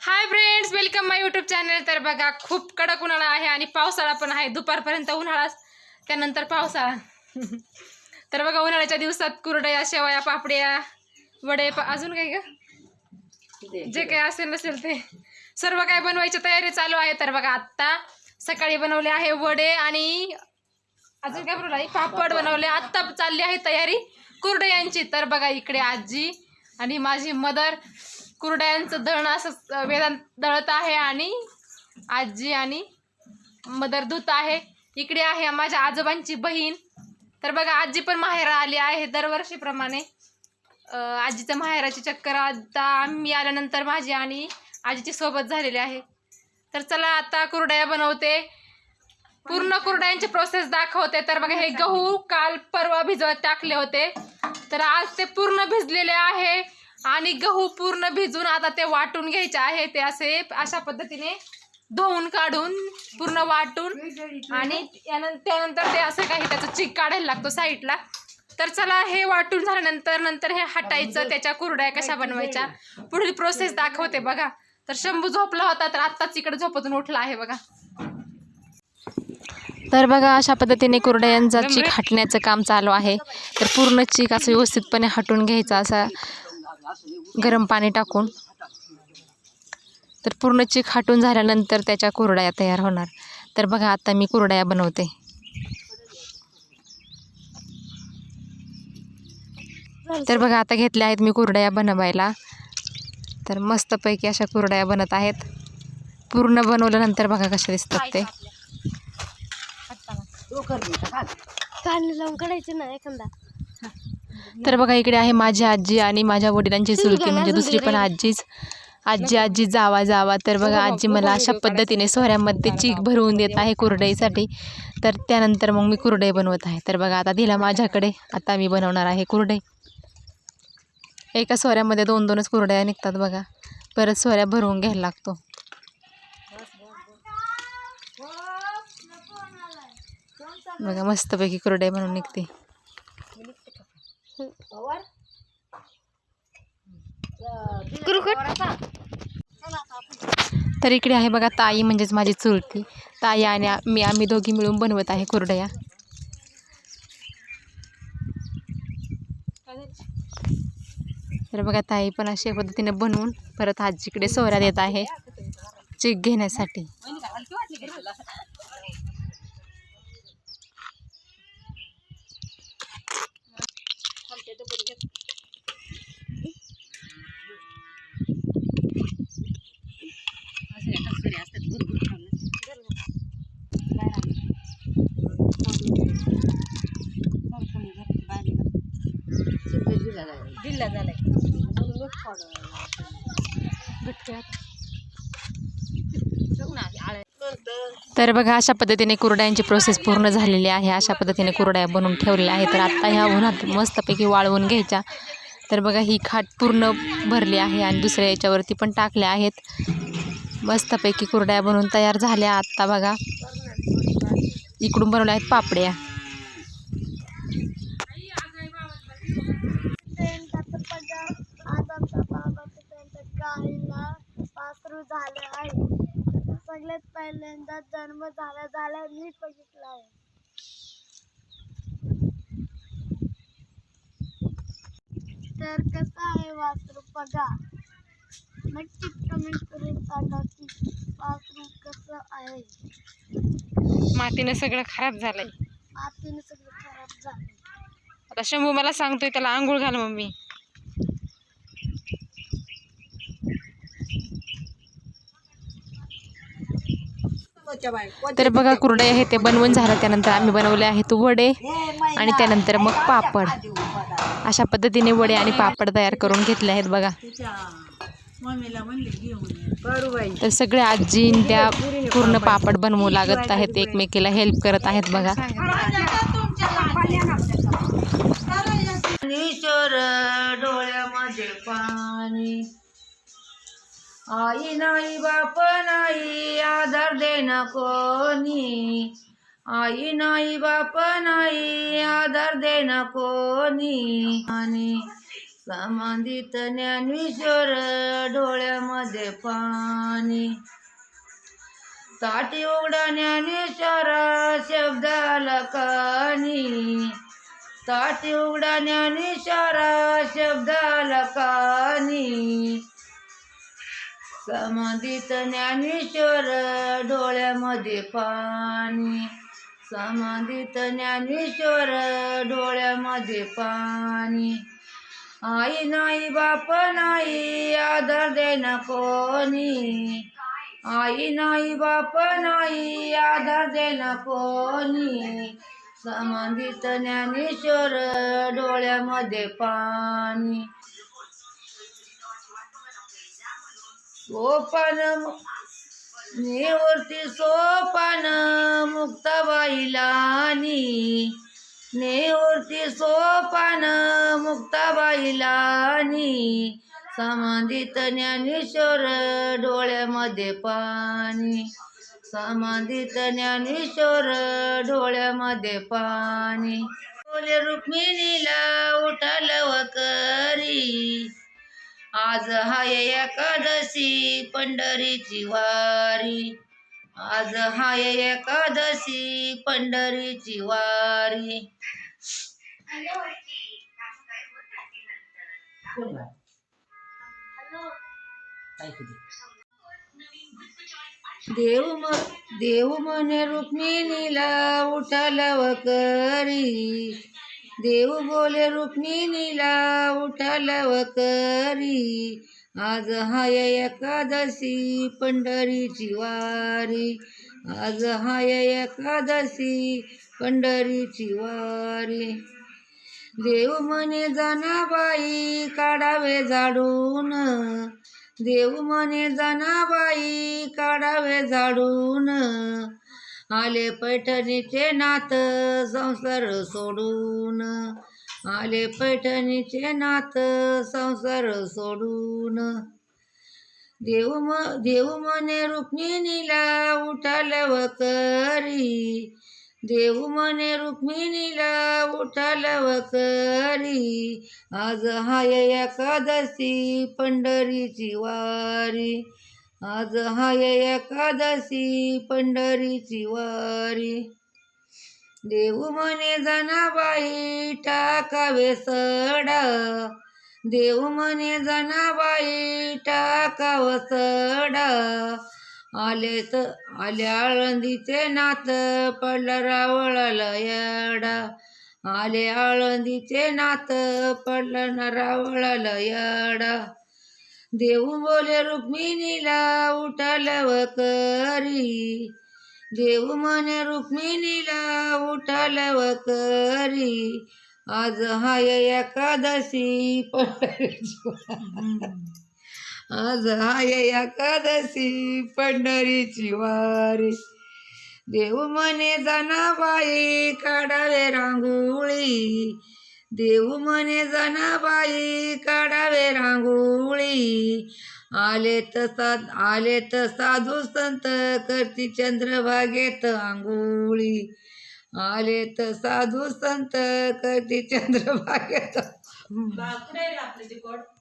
Hi friends welcome my YouTube channel तर बघा खूप कडक उन्हाळा आहे आणि पावसाळा पण आहे. दुपारपर्यंत उन्हाळा त्यानंतर पावसाळा. तर बघा उन्हाळ्याच्या दिवसात कुरडया शेवया पापड्या वडे पा अजून काही का जे काही असेल नसेल ते. सर्व काय बनवायची तयारी चालू आहे. तर बघा आत्ता सकाळी बनवले आहे वडे आणि अजून काय बनवलं पापड बनवले. आत्ता चालली आहे तयारी कुरडयांची. तर बघा इकडे आजी आणि माझी मदर कुरड्यांचं दळण असं वेदांत दळत आहे आणि आजी आणि मदर धुत आहे. इकडे आहे माझ्या आजोबांची बहीण. तर बघा आजी पण माहेरा आली आहे दरवर्षीप्रमाणे. आजीचं माहेराची चक्कर आता आम्ही आल्यानंतर माझी आणि आजीची सोबत झालेली आहे. तर चला आता कुरडया बनवते. पूर्ण कुरड्यांची प्रोसेस दाखवते. तर बघा हे गहू काल परवा भिजवत टाकले होते. तर आज ते पूर्ण भिजलेले आहे. आणि गहू पूर्ण भिजून आता ते वाटून घ्यायचे आहे ते असे अशा पद्धतीने धुवून काढून पूर्ण वाटून आणि यानं- त्यानंतर ते असं काही त्याचं चिक काढायला लागतो साईडला. तर चला हे वाटून झाल्यानंतर नंतर हे हटायचं त्याच्या कुरड्या कशा बनवायच्या पुढील प्रोसेस दाखवते बघा. तर शंभू झोपला होता तर आत्ताच इकडे झोपतून उठला आहे बघा. तर बघा अशा पद्धतीने कुरडयांचा चीक हटण्याचं काम चालू आहे. तर पूर्ण चीक असं व्यवस्थितपणे हटून घ्यायचा असा गरम पाणी टाकून. तर पूर्ण चीक हटून झाल्यानंतर त्याच्या कुरडया तयार होणार. तर बघा आता मी कुरडया बनवते. तर बघा आता घेतल्या आहेत मी कुरडया बनवायला. तर मस्तपैकी अशा कुरडया बनत आहेत. पूर्ण बनवल्यानंतर बघा कशा दिसतात ते. काढलं लावून काढायचं ना एखादा. तर बघा इकडे आहे माझी आजी आणि माझ्या वडिलांची चुलती म्हणजे दुसरी पण आजीच. आजी आजी जावा जावा. तर बघा आजी मला अशा पद्धतीने सोहऱ्यामध्ये चीक भरवून देत आहे कुरडईसाठी. तर त्यानंतर मग मी कुरडई बनवत आहे. तर बघा आता दिला माझ्याकडे. आता मी बनवणार आहे कुरडई. एका सोऱ्यामध्ये दोन दोनच कुरड्या निघतात बघा. परत सोऱ्या भरवून घ्यायला लागतो. बघा मस्तपैकी कुरडई बनवून निघते. तर इकडे आहे बघा ताई म्हणजेच माझी चुलती. ताई आणि मी आम्ही दोघी मिळून बनवत आहे कुरडया. तर बघा ताई पण अशा पद्धतीने बनवून परत आजीकडे सोहरा देत आहे. चीक घेण्यासाठी. তো পরীক্ষা జిల్లా జాలే బిట్ట तर बघा अशा पद्धतीने कुरड्यांची प्रोसेस पूर्ण झालेली आहे. अशा पद्धतीने कुरड्या बनवून ठेवलेल्या आहे तर आत्ता ह्या उन्हात मस्तपैकी वाळवून घ्यायच्या. तर बघा ही खाट पूर्ण भरली आहे आणि दुसऱ्या याच्यावरती पण टाकल्या आहेत. मस्तपैकी कुरड्या बनवून तयार झाल्या. आत्ता बघा इकडून बनवल्या आहेत पापड्या. पहिल्यांदा जन्म झाला झाला मी बघितला आहे. तर कसं आहे वासरू बघा. नक्कीच कमेंट करून सांगा की वासरू कसं आहे. मातीनं सगळं खराब झालंय. मातीने सगळं खराब झालं आता शंभू मला सांगतोय त्याला आंघोळ घाल मम्मी. तर बघा कुरडे आहे ते बनवून झालं. त्यानंतर आम्ही बनवले आहेत वडे आणि त्यानंतर मग पापड. अशा पद्धतीने वडे आणि पापड तयार करून घेतले आहेत बघा. तर सगळे आजी त्या पूर्ण पापड बनवू लागत आहेत एकमेकीला हेल्प करत आहेत बघा. डोळ्यामध्ये आई नाही बाप नाही आधार देणं कोणी? आई नाही बाप नाही आधार देणं कोणी? आणि संबंधित ज्ञानेश्वर डोळ्यामध्ये पाणी. ताटी उघडा ज्ञानेश्वर शब्दाला कानी ताटी उघडा ज्ञानेश्वर शब्दाला कानी समाधीत ज्ञानेश्वर डोळ्यामध्ये पाणी. समाधित ज्ञानेश्वर डोळ्यामध्ये पाणी. आई नाही बाप नाही आदर देना कोणी. आई नाही बाप नाही आदर देना कोणी. समाधीत ज्ञानेश्वर डोळ्यामध्ये पाणी. सोपान नेवरती सोपान मुक्ताबाईलानी नेवरती सोपान मुक्ताबाईलानी समाधित ज्ञानेश्वर डोळ्यामध्ये पाणी. समाधित ज्ञानेश्वर डोळ्यामध्ये पाणी. बोले रुक्मिणीला उठालव वकरी आज हाय एकादशी पंढरीची वारी. आज हाय एकादशी पंढरीची वारी. देव म देव म्हणे रुक्मिणीला उठालव करी देव बोले रुक्मिणीला उठालव करी. आज हाय एकादशी पंढरीची वारी. आज हाय एकादशी पंढरीची वारी. देव म्हणे जनाबाई काढावे झाडून. देव म्हणे जनाबाई काढावे झाडून. आले पैठणीचे नात संसार सोडून. आले पैठणीचे नात संसार सोडून. देव म देव मने रुक्मिणीला उठाल वकरी देव मने रुक्मिणीला उठाल वकरी आज हाय एकादशी पंढरीची वारी. आज हाय एकादशी पंढरीची वारी. देव म्हणे जनाबाई टाकावे सडा. देव म्हणे जनाबाई टाकाव सडा. आले तर आल्या आळंदीचे नात पडलं रावळाला येडा आले आळंदीचे नात पडलं ना रावळाला येडा देव बोले रुक्मिणीला उठालव करी. देऊ म्हणे रुक्मिणीला उठालव करी. आज हाय एकादशी पंढरीची. आज हाय एकादशी पंढरीची वारी. देऊ म्हणे जनाबाई काढावे रांगोळी. देऊ म्हणे जनाबाई काढावे रांगोळी. आले तर साध आले तर साधू संत करती चंद्रभागेत आंघोळी. आले तर साधू संत करती चंद्रभागेत. आपले ते